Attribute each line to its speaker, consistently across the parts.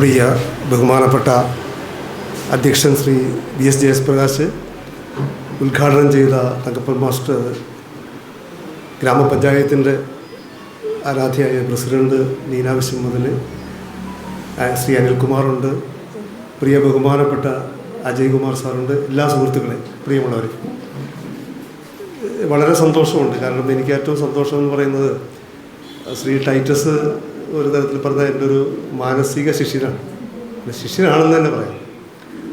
Speaker 1: പ്രിയ ബഹുമാനപ്പെട്ട അധ്യക്ഷൻ Shri V S ജയസ്പ്രകാശ് ഉദ്ഘാടനം ചെയ്ത തങ്കപ്പൻ മാസ്റ്റർ ഗ്രാമപഞ്ചായത്തിന്റെ ആരാധ്യയായ പ്രസിഡന്റ് നീന മുതൽ ശ്രീ അനിൽകുമാറുണ്ട് പ്രിയ ബഹുമാനപ്പെട്ട അജയ് കുമാർ സാറുണ്ട് എല്ലാ സുഹൃത്തുക്കളെ പ്രിയമുള്ളവർ വളരെ സന്തോഷമുണ്ട്. കാരണം എനിക്ക് ഏറ്റവും സന്തോഷം എന്ന് പറയുന്നത് ശ്രീ ടൈറ്റസ് ഒരു തരത്തിൽ പറഞ്ഞാൽ എന്റെ ഒരു മാനസിക ശിഷ്യനാണ്. ശിഷ്യനാണെന്ന് തന്നെ പറയാം.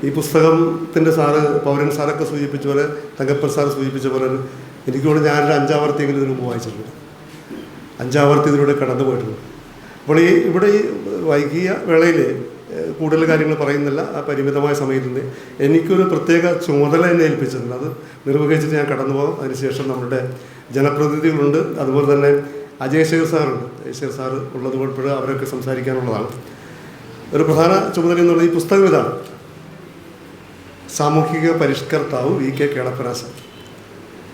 Speaker 1: ഈ പുസ്തകത്തിന്റെ സാറ് പൗരൻ സാറൊക്കെ സൂചിപ്പിച്ച പോലെ തങ്കപ്പൻ സാർ സൂചിപ്പിച്ച പോലെ എനിക്ക് തോന്നുന്നു ഞാനൊരു അഞ്ചാവർത്തിയെങ്കിലും ഇതിനു മുമ്പ് വായിച്ചിട്ടുണ്ട്. അഞ്ചാവർത്തി ഇതിലൂടെ കടന്നു പോയിട്ടുണ്ട്. അപ്പോൾ ഈ ഇവിടെ ഈ വൈകിയ വേളയിൽ കൂടുതൽ കാര്യങ്ങൾ പറയുന്നില്ല ആ പരിമിതമായ സമയത്തിന്റെ. എനിക്കൊരു പ്രത്യേക ചുമതല എന്നെ ഏൽപ്പിച്ചിട്ടുണ്ട്. അത് നിർവഹിച്ചിട്ട് ഞാൻ കടന്നു പോകാം. അതിനുശേഷം നമ്മുടെ ജനപ്രതിനിധികളുണ്ട്. അതുപോലെ തന്നെ അജയ് ശേഖർ സാറുണ്ട് അജയ് ശേഖർ സാറ് ഉള്ളത് കൊണ്ട് അവരൊക്കെ സംസാരിക്കാനുള്ളതാണ്. ഒരു പ്രധാന ചുമതല എന്ന് പറയുന്നത് ഈ പുസ്തകം ഇതാണ്. സാമൂഹിക പരിഷ്കർത്താവ് വി കെ കേളപ്പനാശൻ.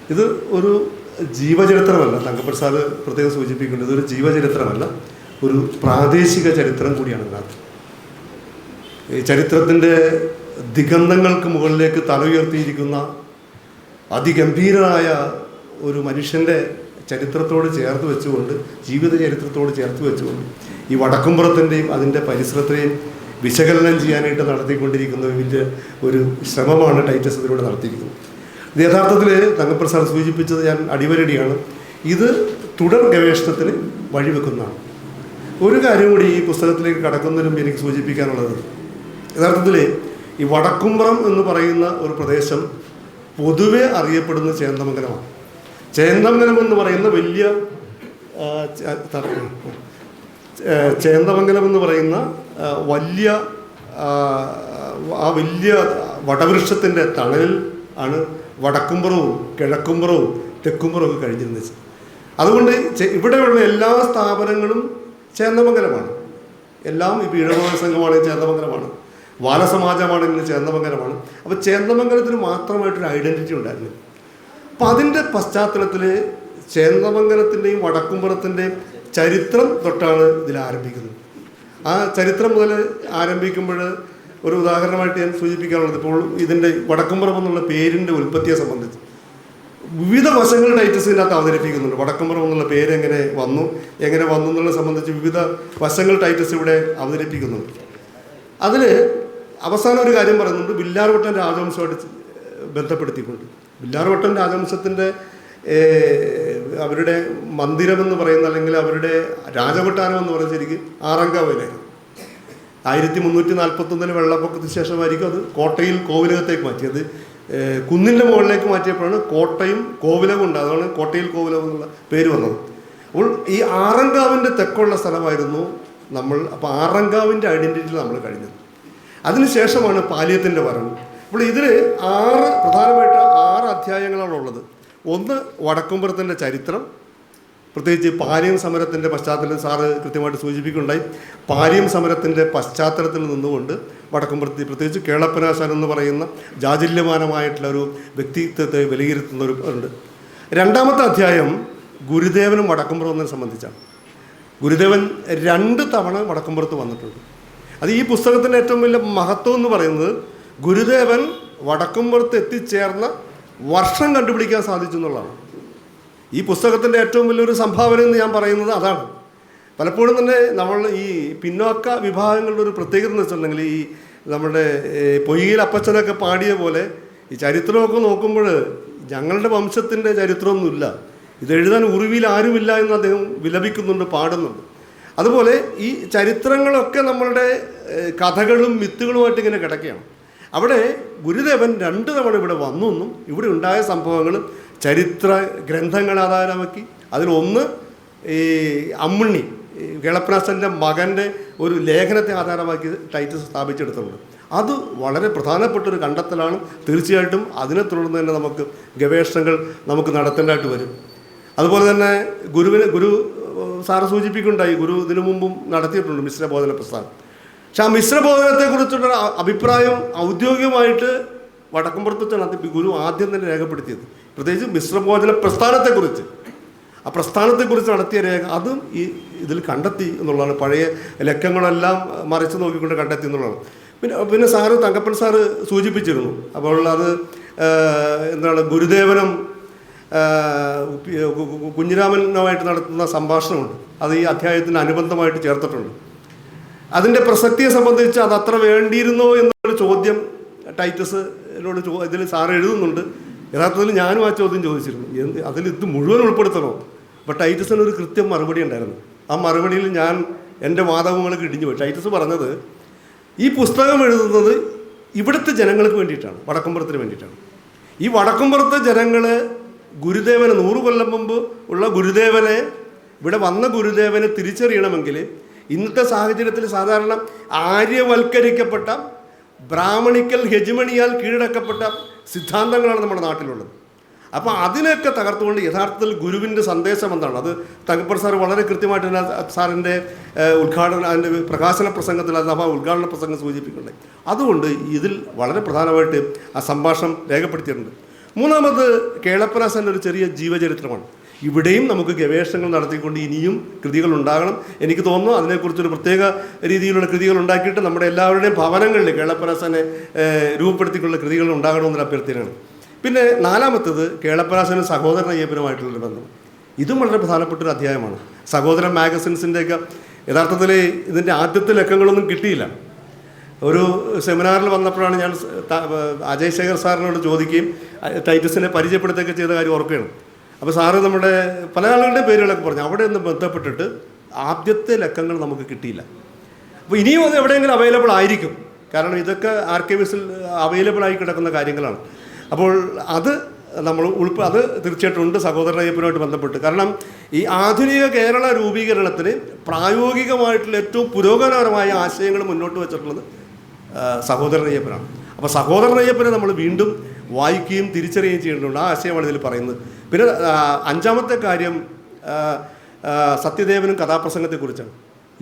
Speaker 1: ഇത് ഒരു ജീവചരിത്രമല്ല തങ്കപ്പൻ സാറ് പ്രത്യേകം സൂചിപ്പിക്കുന്നുണ്ട്. ഇതൊരു ജീവചരിത്രമല്ല ഒരു പ്രാദേശിക ചരിത്രം കൂടിയാണ് ഇതിനകത്ത്. ഈ ചരിത്രത്തിന്റെ ദിഗന്ധങ്ങൾക്ക് മുകളിലേക്ക് തല ഉയർത്തിയിരിക്കുന്ന അതിഗംഭീരമായ ഒരു മനുഷ്യന്റെ ചരിത്രത്തോട് ചേർത്ത് വെച്ചുകൊണ്ട് ജീവിത ചരിത്രത്തോട് ചേർത്ത് വെച്ചുകൊണ്ട് ഈ വടക്കുംപുറത്തിന്റെയും അതിന്റെ പരിസരത്തെയും വിശകലനം ചെയ്യാനായിട്ട് നടത്തിക്കൊണ്ടിരിക്കുന്ന വലിയ ഒരു ശ്രമമാണ് ടൈറ്റസ് ഇതിലൂടെ നടത്തിയിരിക്കുന്നത്. യഥാർത്ഥത്തിൽ തങ്കപ്രസാദ് സൂചിപ്പിച്ചത് ഞാൻ അടിവരടിയാണ്. ഇത് തുടർ ഗവേഷണത്തിന് വഴിവെക്കുന്നതാണ്. ഒരു കാര്യം കൂടി ഈ പുസ്തകത്തിലേക്ക് കടക്കുന്നതിനും എനിക്ക് സൂചിപ്പിക്കാനുള്ളത്. യഥാർത്ഥത്തിൽ ഈ വടക്കുംപുറം എന്ന് പറയുന്ന ഒരു പ്രദേശം പൊതുവെ അറിയപ്പെടുന്ന ചേന്ദമംഗലമാണ്. ചേന്ദമംഗലം എന്ന് പറയുന്ന വലിയ ആ, ച- ത- ഏ, ചേന്ദമംഗലം എന്ന് പറയുന്ന വലിയ ആ, വലിയ വടവൃക്ഷത്തിന്റെ തണലിൽ ആണ് വടക്കുംപുറവും കിഴക്കുംപുറവും തെക്കുംപുറവും ഒക്കെ കഴിഞ്ഞിരുന്നത്. അതുകൊണ്ട് ഇവിടെയുള്ള എല്ലാ സ്ഥാപനങ്ങളും ചേന്ദമംഗലമാണ് എല്ലാം ഈ പീഠഭവന സംഘമാണെങ്കിൽ ചേന്ദമംഗലമാണ് ബാലസമാജമാണെങ്കിലും ചേന്ദമംഗലമാണ് അപ്പോൾ ചേന്ദമംഗലത്തിന് മാത്രമായിട്ടൊരു ഐഡന്റിറ്റി ഉണ്ടായിരുന്നു അപ്പം അതിന്റെ പശ്ചാത്തലത്തിൽ ചേന്ദമംഗലത്തിന്റെയും വടക്കുംപുറത്തിന്റെയും ചരിത്രം തൊട്ടാണ് ഇതിൽ ആരംഭിക്കുന്നത്. ആ ചരിത്രം മുതൽ ആരംഭിക്കുമ്പോൾ ഒരു ഉദാഹരണമായിട്ട് ഞാൻ സൂചിപ്പിക്കാനുള്ളത്. ഇപ്പോൾ ഇതിന്റെ വടക്കുംപുറം എന്നുള്ള പേരിന്റെ ഉൽപ്പത്തിയെ സംബന്ധിച്ച്. വിവിധ വശങ്ങൾ ടൈറ്റസ് ഇതിനകത്ത് അവതരിപ്പിക്കുന്നുണ്ട്. വടക്കുംപുറം എന്നുള്ള പേര് എങ്ങനെ വന്നു എങ്ങനെ വന്നു എന്നുള്ളത് സംബന്ധിച്ച് വിവിധ വശങ്ങൾ ടൈറ്റസ് ഇവിടെ അവതരിപ്പിക്കുന്നുണ്ട്. അതിൽ അവസാനം ഒരു കാര്യം പറയുന്നുണ്ട്. വില്ലാർവട്ടം രാജവംശമായിട്ട് ബന്ധപ്പെടുത്തിക്കൊണ്ട് വില്ലാർവട്ടം രാജവംശത്തിന്റെ അവരുടെ മന്ദിരമെന്ന് പറയുന്ന അല്ലെങ്കിൽ അവരുടെ രാജകൊട്ടാരം എന്ന് പറയുന്നത് ശരിക്കും ആറങ്കാവിലായിരുന്നു. ആയിരത്തി മുന്നൂറ്റി നാൽപ്പത്തൊന്നിന് വെള്ളപ്പൊക്കത്തിന് ശേഷമായിരിക്കും അത് കോട്ടയിൽ കോവിലകത്തേക്ക് മാറ്റിയത്. കുന്നിന്റെ മുകളിലേക്ക് മാറ്റിയപ്പോഴാണ് കോട്ടയും കോവിലകം ഉണ്ട്. അതാണ് കോട്ടയിൽ കോവിലകം എന്നുള്ള പേര് വന്നത്. അപ്പോൾ ഈ ആറങ്കാവിന്റെ തെക്കുള്ള സ്ഥലമായിരുന്നു നമ്മൾ അപ്പോൾ ആറങ്കാവിന്റെ ഐഡന്റിറ്റി നമ്മൾ കഴിഞ്ഞത്. അതിനുശേഷമാണ് പാലിയത്തിന്റെ വരവ്. അപ്പോൾ ഇതിൽ ആറ് പ്രധാനമായിട്ട് ആറ് അധ്യായങ്ങളാണ് ഉള്ളത്. ഒന്ന് വടക്കുംപുറത്തിന്റെ ചരിത്രം പ്രത്യേകിച്ച് പാലിയം സമരത്തിന്റെ പശ്ചാത്തലത്തിൽ സാറ് കൃത്യമായിട്ട് സൂചിപ്പിക്കുകയുണ്ടായി പാലിയം സമരത്തിന്റെ പശ്ചാത്തലത്തിൽ നിന്നുകൊണ്ട് വടക്കുംപുറത്ത് പ്രത്യേകിച്ച് കേളപ്പനാശാൻ എന്ന് പറയുന്ന ജാജല്യമാനമായിട്ടുള്ള ഒരു വ്യക്തിത്വത്തെ വിലയിരുത്തുന്ന ഒരു ഉണ്ട്. രണ്ടാമത്തെ അധ്യായം ഗുരുദേവനും വടക്കുംപുറത്തിനെ സംബന്ധിച്ചാണ്. ഗുരുദേവൻ രണ്ട് തവണ വടക്കുംപുറത്ത് വന്നിട്ടുണ്ട്. അത് ഈ പുസ്തകത്തിന്റെ ഏറ്റവും വലിയ മഹത്വം എന്ന് പറയുന്നത് ഗുരുദേവൻ വടക്കുംപുറത്ത് എത്തിച്ചേർന്ന വർഷം കണ്ടുപിടിക്കാൻ സാധിച്ചു എന്നുള്ളതാണ്. ഈ പുസ്തകത്തിന്റെ ഏറ്റവും വലിയൊരു സംഭാവന എന്ന് ഞാൻ പറയുന്നത് അതാണ്. പലപ്പോഴും തന്നെ നമ്മൾ ഈ പിന്നോക്ക വിഭാഗങ്ങളുടെ ഒരു പ്രത്യേകത എന്ന് വെച്ചിട്ടുണ്ടെങ്കിൽ ഈ നമ്മുടെ പൊയ്യിൽ അപ്പച്ചനൊക്കെ പാടിയ പോലെ ഈ ചരിത്രമൊക്കെ നോക്കുമ്പോൾ ഞങ്ങളുടെ വംശത്തിന്റെ ചരിത്രമൊന്നുമില്ല. ഇത് എഴുതാൻ ഉറിവിൽ ആരുമില്ല എന്ന് അദ്ദേഹം വിലപിക്കുന്നുണ്ട് പാടുന്നുണ്ട്. അതുപോലെ ഈ ചരിത്രങ്ങളൊക്കെ നമ്മളുടെ കഥകളും മിത്തുകളുമായിട്ട് ഇങ്ങനെ കിടക്കുകയാണ്. അവിടെ ഗുരുദേവൻ രണ്ട് തവണ ഇവിടെ വന്നു എന്നും ഇവിടെ ഉണ്ടായ സംഭവങ്ങൾ ചരിത്ര ഗ്രന്ഥങ്ങൾ ആധാരമാക്കി. അതിലൊന്ന് ഈ അമ്മുണ്ണി കേളപ്രാസന്റെ മകന്റെ ഒരു ലേഖനത്തെ ആധാരമാക്കി ടൈറ്റ് സ്ഥാപിച്ചെടുത്തിട്ടുണ്ട് അത് വളരെ പ്രധാനപ്പെട്ട ഒരു കണ്ടെത്തലാണ്. തീർച്ചയായിട്ടും അതിനെ തുടർന്ന് തന്നെ നമുക്ക് ഗവേഷണങ്ങൾ നമുക്ക് നടത്തേണ്ടതായിട്ട് വരും. അതുപോലെ തന്നെ ഗുരുവിന് ഗുരു സാറ് സൂചിപ്പിക്കുന്നുണ്ടായി ഗുരു ഇതിനു മുമ്പും നടത്തിയിട്ടുണ്ട് മിശ്രബോധന പ്രസ്ഥാനം. പക്ഷെ ആ മിശ്രബോധനത്തെക്കുറിച്ചുള്ള കുറിച്ചുള്ള അഭിപ്രായം ഔദ്യോഗികമായിട്ട് വടക്കുംപുറത്ത് വെച്ചാണ് ഗുരു ആദ്യം തന്നെ രേഖപ്പെടുത്തിയത്. പ്രത്യേകിച്ച് മിശ്രഭോജന പ്രസ്ഥാനത്തെക്കുറിച്ച്. ആ പ്രസ്ഥാനത്തെക്കുറിച്ച് നടത്തിയ രേഖ അതും ഈ ഇതിൽ കണ്ടെത്തി എന്നുള്ളതാണ്. പഴയ ലക്കങ്ങളെല്ലാം മറിച്ച് നോക്കിക്കൊണ്ട് കണ്ടെത്തി എന്നുള്ളതാണ്. പിന്നെ പിന്നെ സാറ് തങ്കപ്പൻ സാറ് സൂചിപ്പിച്ചിരുന്നു. അപ്പോൾ അത് എന്താണ് ഗുരുദേവനം കുഞ്ഞിരാമനുമായിട്ട് നടത്തുന്ന സംഭാഷണമുണ്ട്. അത് ഈ അധ്യായത്തിന് അനുബന്ധമായിട്ട് ചേർത്തിട്ടുണ്ട്. അതിന്റെ പ്രസക്തിയെ സംബന്ധിച്ച് അത് അത്ര വേണ്ടിയിരുന്നോ എന്നൊരു ചോദ്യം ടൈറ്റസിനോട് ചോ ഇതിൽ സാർ എഴുതുന്നുണ്ട്. യഥാർത്ഥത്തിൽ ഞാനും ആ ചോദ്യം ചോദിച്ചിരുന്നു. അതിൽ ഇത് മുഴുവൻ ഉൾപ്പെടുത്തണോ? അപ്പോൾ ടൈറ്റസിന് ഒരു കൃത്യം മറുപടി ഉണ്ടായിരുന്നു. ആ മറുപടിയിൽ ഞാൻ എന്റെ വാദങ്ങളൊക്കെ ഇടിഞ്ഞു പോയി. ടൈറ്റസ് പറഞ്ഞത് ഈ പുസ്തകം എഴുതുന്നത് ഇവിടുത്തെ ജനങ്ങൾക്ക് വേണ്ടിയിട്ടാണ് വടക്കുംപുറത്തിന് വേണ്ടിയിട്ടാണ്. ഈ വടക്കുംപുറത്തെ ജനങ്ങൾ ഗുരുദേവനെ നൂറ് കൊല്ലം മുമ്പ് ഉള്ള ഗുരുദേവനെ ഇവിടെ വന്ന ഗുരുദേവനെ തിരിച്ചറിയണമെങ്കിൽ ഇന്നത്തെ സാഹചര്യത്തിൽ സാധാരണ ആര്യവൽക്കരിക്കപ്പെട്ട ബ്രാഹ്മണിക്കൽ ഹെജിമണിയാൽ കീഴടക്കപ്പെട്ട സിദ്ധാന്തങ്ങളാണ് നമ്മുടെ നാട്ടിലുള്ളത്. അപ്പോൾ അതിനൊക്കെ തകർത്തുകൊണ്ട് യഥാർത്ഥത്തിൽ ഗുരുവിന്റെ സന്ദേശം എന്താണ്? അത് തകപ്പർ സാർ വളരെ കൃത്യമായിട്ട് തന്നെ സാറിന്റെ ഉദ്ഘാടന അതിന്റെ പ്രകാശന പ്രസംഗത്തിൽ സഭ ഉദ്ഘാടന പ്രസംഗം സൂചിപ്പിക്കുന്നുണ്ട്. അതുകൊണ്ട് ഇതിൽ വളരെ പ്രധാനമായിട്ട് ആ സംഭാഷണം രേഖപ്പെടുത്തിയിട്ടുണ്ട്. മൂന്നാമത് കേളപ്പനാസന്റെ ഒരു ചെറിയ ജീവചരിത്രമാണ്. ഇവിടെയും നമുക്ക് ഗവേഷണങ്ങൾ നടത്തിക്കൊണ്ട് ഇനിയും കൃതികൾ ഉണ്ടാകണം. എനിക്ക് തോന്നുന്നു അതിനെക്കുറിച്ചൊരു പ്രത്യേക രീതിയിലുള്ള കൃതികൾ ഉണ്ടാക്കിയിട്ട് നമ്മുടെ എല്ലാവരുടെയും ഭവനങ്ങളിൽ കേളപ്പരാസനെ രൂപപ്പെടുത്തിക്കൊണ്ടുള്ള കൃതികൾ ഉണ്ടാകണമെന്നൊരു അഭ്യർത്ഥനയാണ്. പിന്നെ നാലാമത്തത് കേളപ്പനാസനും സഹോദരൻ അയ്യപ്പനുമായിട്ടുള്ളൊരു ബന്ധം. ഇതും വളരെ പ്രധാനപ്പെട്ട ഒരു അധ്യായമാണ്. സഹോദരൻ മാഗസിൻസിന്റെയൊക്കെ യഥാർത്ഥത്തിൽ ഇതിന്റെ ആദ്യത്തെ ലക്കങ്ങളൊന്നും കിട്ടിയില്ല. ഒരു സെമിനാറിൽ വന്നപ്പോഴാണ് ഞാൻ അജയ് ശേഖർ സാറിനോട് ചോദിക്കുകയും ടൈറ്റസിനെ പരിചയപ്പെടുത്തുകയൊക്കെ ചെയ്ത കാര്യം ഓർക്കുകയാണ്. അപ്പോൾ സാറ് നമ്മുടെ പല ആളുകളുടെ പേരുകളൊക്കെ പറഞ്ഞു. അവിടെ നിന്ന് ബന്ധപ്പെട്ടിട്ട് ആദ്യത്തെ ലക്കങ്ങൾ നമുക്ക് കിട്ടിയില്ല. അപ്പോൾ ഇനിയും അത് എവിടെയെങ്കിലും അവൈലബിൾ ആയിരിക്കും. കാരണം ഇതൊക്കെ ആർക്കൈവ്സിൽ അവൈലബിൾ ആയി കിടക്കുന്ന കാര്യങ്ങളാണ്. അപ്പോൾ അത് നമ്മൾ ഉൾപ്പ അത് തീർച്ചയായിട്ടും ഉണ്ട്. സഹോദരനയ്യപ്പനുമായിട്ട് ബന്ധപ്പെട്ട്. കാരണം ഈ ആധുനിക കേരള രൂപീകരണത്തിന് പ്രായോഗികമായിട്ടുള്ള ഏറ്റവും പുരോഗമനപരമായ ആശയങ്ങൾ മുന്നോട്ട് വെച്ചിട്ടുള്ളത് സഹോദരനയ്യപ്പനാണ് അപ്പോൾ സഹോദരൻ അയ്യപ്പനെ നമ്മൾ വീണ്ടും വായിക്കുകയും തിരിച്ചറിയുകയും ചെയ്യേണ്ടതുണ്ട്. ആ ആശയമാണ് ഇതിൽ പറയുന്നത്. പിന്നെ അഞ്ചാമത്തെ കാര്യം സത്യദേവനും കഥാപ്രസംഗത്തെ സത്യദേവനും കഥാപ്രസംഗത്തെക്കുറിച്ചാണ്.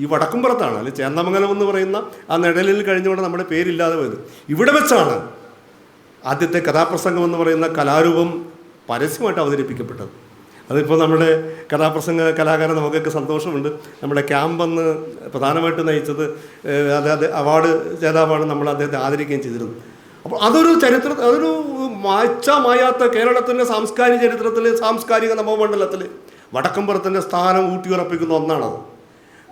Speaker 1: ഈ വടക്കുംപുറത്താണ് അല്ലെങ്കിൽ ചേന്ദമംഗലം എന്ന് പറയുന്ന ആ നിഴലിൽ കഴിഞ്ഞുകൊണ്ട് നമ്മുടെ പേരില്ലാതെ പോയത്. ഇവിടെ വെച്ചാണ് ആദ്യത്തെ കഥാപ്രസംഗം എന്ന് പറയുന്ന കലാരൂപം പരസ്യമായിട്ട് അവതരിപ്പിക്കപ്പെട്ടത്. അതിപ്പോൾ നമ്മുടെ കഥാപ്രസംഗ കലാകാരൻ നമുക്കൊക്കെ സന്തോഷമുണ്ട്. നമ്മുടെ ക്യാമ്പെന്ന് പ്രധാനമായിട്ട് നയിച്ചത് അതായത് അവാർഡ് ജേതാവാണ് നമ്മൾ അദ്ദേഹത്തെ ആദരിക്കുകയും ചെയ്തിരുന്നത്. അപ്പോൾ അതൊരു ചരിത്ര അതൊരു മായ്ച്ച മായാത്ത കേരളത്തിന്റെ സാംസ്കാരിക ചരിത്രത്തിൽ സാംസ്കാരിക നവമണ്ഡലത്തിൽ വടക്കമ്പുറത്തിന്റെ സ്ഥാനം ഊട്ടിയുറപ്പിക്കുന്ന ഒന്നാണത്.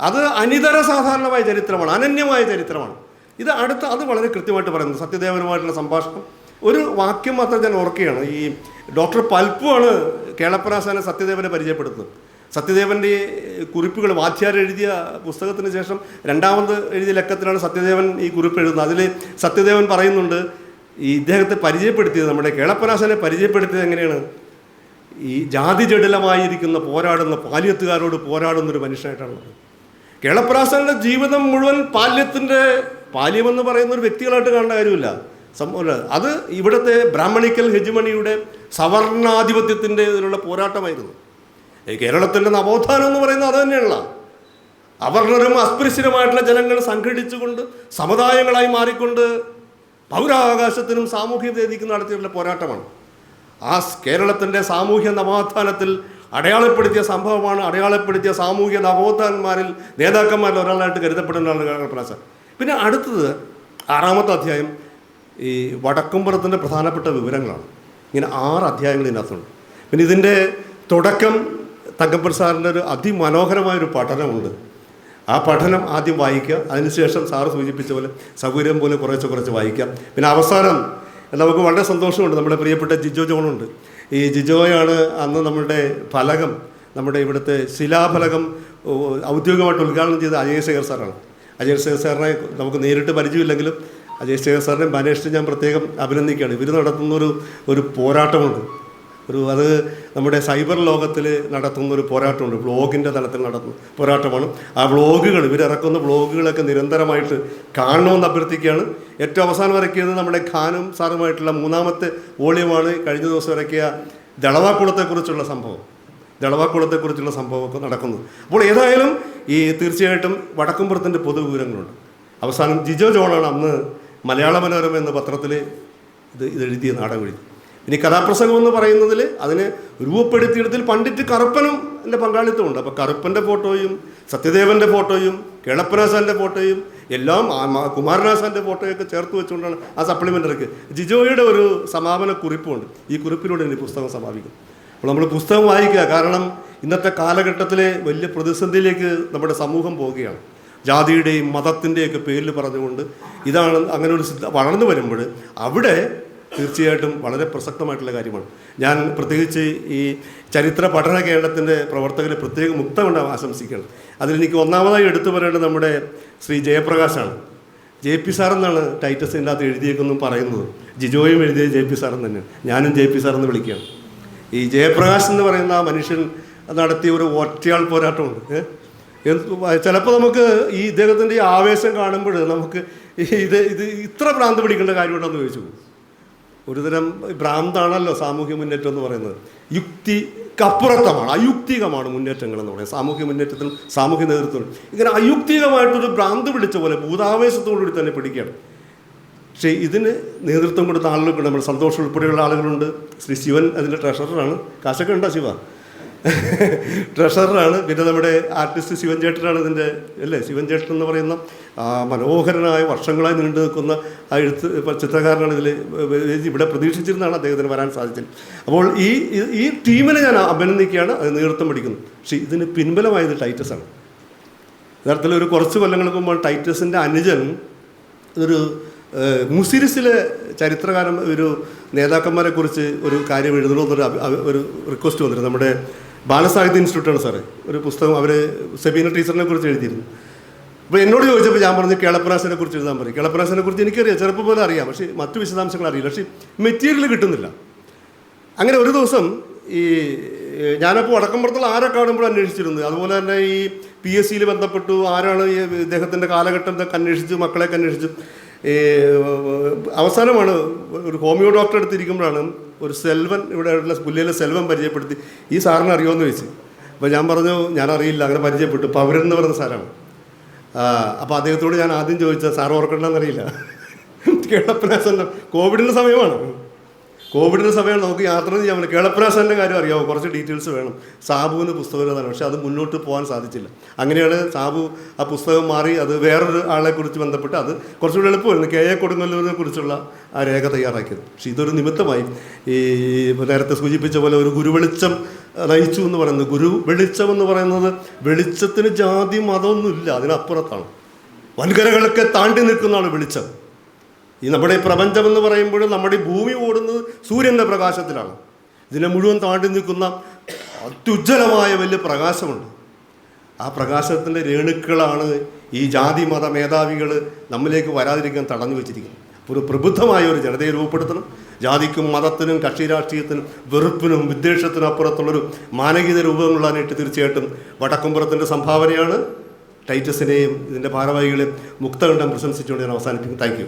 Speaker 1: അത് അനിതര സാധാരണമായ ചരിത്രമാണ് അനന്യമായ ചരിത്രമാണ്. ഇത് അടുത്ത അത് വളരെ കൃത്യമായിട്ട് പറയുന്നത് സത്യദേവനുമായിട്ടുള്ള സംഭാഷണം. ഒരു വാക്യം മാത്രം ഞാൻ ഓർക്കുകയാണ്. ഈ ഡോക്ടർ പൽപ്പുമാണ് കേളപ്പനാശാനെ സത്യദേവനെ പരിചയപ്പെടുത്തുന്നത്. സത്യദേവന്റെ കുറിപ്പുകൾ വാദ്യാർ എഴുതിയ പുസ്തകത്തിന് ശേഷം രണ്ടാമത് എഴുതിയ ലക്കത്തിലാണ് സത്യദേവൻ ഈ കുറിപ്പ് എഴുതുന്നത്. അതിൽ സത്യദേവൻ പറയുന്നുണ്ട് ഈ ഇദ്ദേഹത്തെ പരിചയപ്പെടുത്തിയത് നമ്മുടെ കേളപ്പനാസനെ പരിചയപ്പെടുത്തിയത് എങ്ങനെയാണ്? ഈ ജാതി ജടിലമായിരിക്കുന്ന പോരാടുന്ന പാലിയത്തുകാരോട് പോരാടുന്ന ഒരു മനുഷ്യനായിട്ടാണുള്ളത്. കേളപ്രാസന്റെ ജീവിതം മുഴുവൻ പാല്യത്തിന്റെ പാല്യമെന്ന് പറയുന്ന ഒരു വ്യക്തികളായിട്ട് കാണേണ്ട കാര്യമില്ല. സംഭവം അത് ഇവിടുത്തെ ബ്രാഹ്മണിക്കൽ ഹെജുമണിയുടെ സവർണാധിപത്യത്തിന്റെ ഇതിലുള്ള പോരാട്ടമായിരുന്നു. കേരളത്തിന്റെ നവോത്ഥാനം എന്ന് പറയുന്നത് അത് തന്നെയുള്ള അവർണരും അസ്പൃശ്യരുമായിട്ടുള്ള ജനങ്ങൾ സംഘടിച്ചുകൊണ്ട് സമുദായങ്ങളായി മാറിക്കൊണ്ട് പൗരാവകാശത്തിനും സാമൂഹ്യ നീതിക്കും നടത്തിയിട്ടുള്ള പോരാട്ടമാണ്. ആ കേരളത്തിന്റെ സാമൂഹ്യ നവോത്ഥാനത്തിൽ അടയാളപ്പെടുത്തിയ സംഭവമാണ് അടയാളപ്പെടുത്തിയ സാമൂഹ്യ നവോത്ഥാനന്മാരിൽ നേതാക്കന്മാരിൽ ഒരാളായിട്ട് കരുതപ്പെടുന്ന കേരളപ്രാസ പിന്നെ അടുത്തത് ആറാമത്തെ അധ്യായം ഈ വടക്കുംപുറത്തിന്റെ പ്രധാനപ്പെട്ട വിവരങ്ങളാണ്. ഇങ്ങനെ ആറ് അധ്യായങ്ങൾ ഇതിനകത്തുണ്ട്. പിന്നെ ഇതിന്റെ തുടക്കം തങ്കപ്പൻ സാറിന്റെ ഒരു അതിമനോഹരമായൊരു പഠനമുണ്ട്. ആ പഠനം ആദ്യം വായിക്കുക. അതിനുശേഷം സാറ് സൂചിപ്പിച്ച പോലെ സൗകര്യം പോലെ കുറേശ്ശെ കുറച്ച് വായിക്കാം പിന്നെ അവസാനം നമുക്ക് വളരെ സന്തോഷമുണ്ട്. നമ്മുടെ പ്രിയപ്പെട്ട ജിജോ ജോണുണ്ട്. ഈ ജിജോയാണ് അന്ന് നമ്മുടെ ഫലകം നമ്മുടെ ഇവിടുത്തെ ശിലാഫലകം ഔദ്യോഗികമായിട്ട് ഉദ്ഘാടനം ചെയ്ത അജയ് ശേഖർ സാറാണ്. അജയ് ശേഖർ സാറിനെ നമുക്ക് നേരിട്ട് പരിചയമില്ലെങ്കിലും അജയ് ശേഖർ സാറിനെയും ബനേഷിനെ ഞാൻ പ്രത്യേകം അഭിനന്ദിക്കുകയാണ്. ഇവർ നടത്തുന്നൊരു ഒരു പോരാട്ടമുണ്ട്. ഒരു അത് നമ്മുടെ സൈബർ ലോകത്തിൽ നടത്തുന്ന ഒരു പോരാട്ടമുണ്ട്. വ്ളോഗിന്റെ തലത്തിൽ നടത്തുന്ന പോരാട്ടമാണ്. ആ വ്ളോഗുകൾ ഇവരിറക്കുന്ന വ്ളോഗുകളൊക്കെ നിരന്തരമായിട്ട് കാണണമെന്ന് അഭ്യർത്ഥിക്കുകയാണ്. ഏറ്റവും അവസാനം ഇറക്കിയത് നമ്മുടെ ഖാനും സാറുമായിട്ടുള്ള മൂന്നാമത്തെ വോളിയമാണ്. കഴിഞ്ഞ ദിവസം ഇറക്കിയ ദളവാക്കുളത്തെക്കുറിച്ചുള്ള സംഭവം. ദളവാക്കുളത്തെക്കുറിച്ചുള്ള സംഭവമൊക്കെ നടക്കുന്നത് അപ്പോൾ ഏതായാലും ഈ തീർച്ചയായിട്ടും വടക്കുംപുറത്തിന്റെ പൊതു വിവരങ്ങളുണ്ട് അവസാനം ജിജോ ജോണാണ് അന്ന് മലയാള മനോരമ എന്ന പത്രത്തിൽ ഇത് ഇതെഴുതിയ നാടകം എഴുതി ഇനി കഥാപ്രസംഗം എന്ന് പറയുന്നതിൽ അതിനെ രൂപപ്പെടുത്തിയെടുത്തിൽ പണ്ഡിറ്റ് കറുപ്പനും എന്റെ പങ്കാളിത്തമുണ്ട്. അപ്പോൾ കറുപ്പന്റെ ഫോട്ടോയും സത്യദേവന്റെ ഫോട്ടോയും കേളപ്പനാസാന്റെ ഫോട്ടോയും എല്ലാം കുമാരനാസാന്റെ ഫോട്ടോയൊക്കെ ചേർത്ത് വെച്ചുകൊണ്ടാണ് ആ സപ്ലിമെന്ററിക്ക് ജിജോയുടെ ഒരു സമാപന കുറിപ്പുണ്ട്. ഈ കുറിപ്പിലൂടെ ഇനി പുസ്തകം സമാപിക്കും. അപ്പോൾ നമ്മൾ പുസ്തകം വായിക്കുക. കാരണം ഇന്നത്തെ കാലഘട്ടത്തിലെ വലിയ പ്രതിസന്ധിയിലേക്ക് നമ്മുടെ സമൂഹം പോവുകയാണ്. ജാതിയുടെയും മതത്തിന്റെയൊക്കെ പേരിൽ പറഞ്ഞുകൊണ്ട് ഇതാണ് അങ്ങനെ ഒരു വളർന്നു വരുമ്പോൾ അവിടെ തീർച്ചയായിട്ടും വളരെ പ്രസക്തമായിട്ടുള്ള കാര്യമാണ്. ഞാൻ പ്രത്യേകിച്ച് ഈ ചരിത്ര പഠന കേരളത്തിന്റെ പ്രവർത്തകരെ പ്രത്യേക മുക്തമുണ്ട് ആശംസിക്കണം അതിലെനിക്ക് ഒന്നാമതായി എടുത്തു പറയേണ്ടത് നമ്മുടെ ശ്രീ ജയപ്രകാശാണ്. ജെ പി സാർ എന്നാണ് ടൈറ്റസിന്റെ അകത്ത് എഴുതിയേക്കെന്നും പറയുന്നത്. ജിജോയും എഴുതിയത് ജെ പി സാർ തന്നെയാണ്. ഞാനും ജെ പി സാറെന്ന് വിളിക്കുകയാണ്. ഈ ജയപ്രകാശ് എന്ന് പറയുന്ന ആ മനുഷ്യൻ നടത്തിയ ഒരു ഒറ്റയാൾ പോരാട്ടമുണ്ട്. ചിലപ്പോൾ നമുക്ക് ഈ ഇദ്ദേഹത്തിന്റെ ഈ ആവേശം കാണുമ്പോൾ നമുക്ക് ഇത് ഇത് ഇത്ര ഭ്രാന്ത് പിടിക്കേണ്ട കാര്യമുണ്ടെന്ന് ചോദിച്ചു. ഒരുതരം ഭ്രാന്താണല്ലോ സാമൂഹ്യ മുന്നേറ്റം എന്ന് പറയുന്നത്. യുക്തി കപ്പുറത്തമാണ് അയുക്തികമാണ് മുന്നേറ്റങ്ങൾ എന്ന് പറയുന്നത്. സാമൂഹ്യ മുന്നേറ്റത്തിനും സാമൂഹ്യ നേതൃത്വത്തിനും ഇങ്ങനെ അയുക്തികമായിട്ടൊരു ഭ്രാന്ത് പിടിച്ച പോലെ ഭൂതാവേശത്തോടുകൂടി തന്നെ പിടിക്കുകയാണ്. പക്ഷേ ഇതിന് നേതൃത്വം കൊടുത്ത ആളുകൾ നമ്മൾ സന്തോഷം ഉൾപ്പെടെയുള്ള ആളുകളുണ്ട്. ശ്രീ ശിവൻ അതിന്റെ ട്രഷററാണ് കാശൊക്കെ ഉണ്ടോ ശിവ? ട്രഷററാണ്. പിന്നെ നമ്മുടെ ആർട്ടിസ്റ്റ് ശിവൻ ചേട്ടനാണ് ഇതിന്റെ അല്ലേ? ശിവൻ ചേട്ടൻ എന്ന് പറയുന്ന മനോഹരനായ വർഷങ്ങളായി നീണ്ടു നിൽക്കുന്ന ആ എഴുത്ത് ചിത്രകാരനാണ് ഇതിൽ ഇവിടെ പ്രതീക്ഷിച്ചിരുന്നാണ് അദ്ദേഹത്തിന് വരാൻ സാധിച്ചത്. അപ്പോൾ ഈ ഈ- ടീമിനെ ഞാൻ അഭിനന്ദിക്കുകയാണ്. അത് നേതൃത്വം പഠിക്കുന്നു. പക്ഷേ ഇതിന് പിൻബലമായത് ആണ്. യഥാർത്ഥത്തിൽ ഒരു കുറച്ച് കൊല്ലങ്ങൾക്ക് മുമ്പ് ടൈറ്റസിന്റെ അനുജൻ ഒരു മുസിരിസിലെ ചരിത്രകാരൻ ഒരു നേതാക്കന്മാരെ കുറിച്ച് ഒരു കാര്യം എഴുതണമെന്നൊരു ഒരു റിക്വസ്റ്റ് വന്നിരുന്നു. നമ്മുടെ ബാലസാഹിത്യ ഇൻസ്റ്റിറ്റ്യൂട്ടാണ് സാറേ. ഒരു പുസ്തകം അവർ സെബീന ടീച്ചറിനെ കുറിച്ച് എഴുതിയിരുന്നു. അപ്പോൾ എന്നോട് ചോദിച്ചപ്പോൾ ഞാൻ പറഞ്ഞു കേളപ്പനാശനെ കുറിച്ച് എഴുതാൻ പറയും. കേളപ്പനാശനെ കുറിച്ച് എനിക്കറിയാം ചെറുപ്പം പോലെ അറിയാം. പക്ഷേ മറ്റു വിശദാംശങ്ങൾ അറിയില്ല. പക്ഷേ മെറ്റീരിയൽ കിട്ടുന്നില്ല. അങ്ങനെ ഒരു ദിവസം ഈ ഞാനപ്പോൾ വടക്കമ്പുറത്തുള്ള ആരെ കാണുമ്പോൾ അന്വേഷിച്ചിരുന്നു അതുപോലെ തന്നെ ഈ പി എസ് സിയിൽ ബന്ധപ്പെട്ടു ആരാണ് ഈ ഇദ്ദേഹത്തിന്റെ കാലഘട്ടം ഇതൊക്കെ അന്വേഷിച്ചു മക്കളെയൊക്കെ അന്വേഷിച്ചു. അവസാനമാണ് ഒരു ഹോമിയോ ഡോക്ടറെ അടുത്തിരിക്കുമ്പോഴാണ് ഒരു സെൽവൻ ഇവിടെ പുല്ലിയിലെ സെൽവൻ പരിചയപ്പെടുത്തി. ഈ സാറിനെ അറിയുമെന്ന് ചോദിച്ചു. അപ്പോൾ ഞാൻ പറഞ്ഞു ഞാൻ അറിയില്ല അങ്ങനെ പരിചയപ്പെട്ടു. പൗരൻ എന്ന് പറയുന്ന സാറാണ്. അപ്പോൾ അദ്ദേഹത്തോട് ഞാൻ ആദ്യം ചോദിച്ചത് സാർ ഓർക്കണ്ടെന്നറിയില്ല. കേളപ്പനാസന്റെ കോവിഡിന്റെ സമയമാണ്. കോവിഡിന്റെ സമയം നമുക്ക് യാത്ര ചെയ്യാൻ പറ്റില്ല. കേളപ്രാസന്റെ കാര്യം അറിയാമോ കുറച്ച് ഡീറ്റെയിൽസ് വേണം. സാബുവിന് പുസ്തകം തന്നെ പക്ഷേ അത് മുന്നോട്ട് പോകാൻ സാധിച്ചില്ല. അങ്ങനെയാണ് സാബു ആ പുസ്തകം മാറി അത് വേറൊരു ആളെ കുറിച്ച് ബന്ധപ്പെട്ട് അത് കുറച്ചുകൂടി എളുപ്പമായിരുന്നു. കെ എ കൊടുങ്ങല്ലൂരിനെ കുറിച്ചുള്ള ആ രേഖ തയ്യാറാക്കിയത്. പക്ഷേ ഇതൊരു നിമിത്തമായി. ഈ നേരത്തെ സൂചിപ്പിച്ച പോലെ ഒരു ഗുരു വെളിച്ചം നയിച്ചു എന്ന് പറയുന്നത് ഗുരു വെളിച്ചം എന്ന് പറയുന്നത് വെളിച്ചത്തിന് ജാതി മതമൊന്നുമില്ല. അതിനപ്പുറത്താണ്. വൻകരകളൊക്കെ താണ്ടി നിൽക്കുന്നതാണ് വെളിച്ചം. ഈ നമ്മുടെ ഈ എന്ന് പറയുമ്പോൾ നമ്മുടെ ഈ ഭൂമി ഓടുന്നത് സൂര്യന്റെ പ്രകാശത്തിലാണ് ഇതിനെ മുഴുവൻ താണ്ടി നിൽക്കുന്ന അത്യുജ്വലമായ വലിയ പ്രകാശമുണ്ട്. ആ പ്രകാശത്തിന്റെ രേണുക്കളാണ് ഈ ജാതി മത മേധാവികൾ നമ്മിലേക്ക് വരാതിരിക്കാൻ തടഞ്ഞു വെച്ചിരിക്കുന്നത്. ഒരു പ്രബുദ്ധമായ ഒരു ജനതയെ രൂപപ്പെടുത്തണം. ജാതിക്കും മതത്തിനും കക്ഷി രാഷ്ട്രീയത്തിനും വെറുപ്പിനും വിദ്വേഷത്തിനും അപ്പുറത്തുള്ളൊരു മാനവികത രൂപങ്ങളാനായിട്ട് തീർച്ചയായിട്ടും വടക്കുംപുറത്തിന്റെ സംഭാവനയാണ്. ടൈറ്റസിനെയും ഇതിന്റെ ഭാരവാഹികളെയും മുക്തകണ്ഠം പ്രശംസിച്ചുകൊണ്ട് ഞാൻ അവസാനിപ്പിക്കും താങ്ക്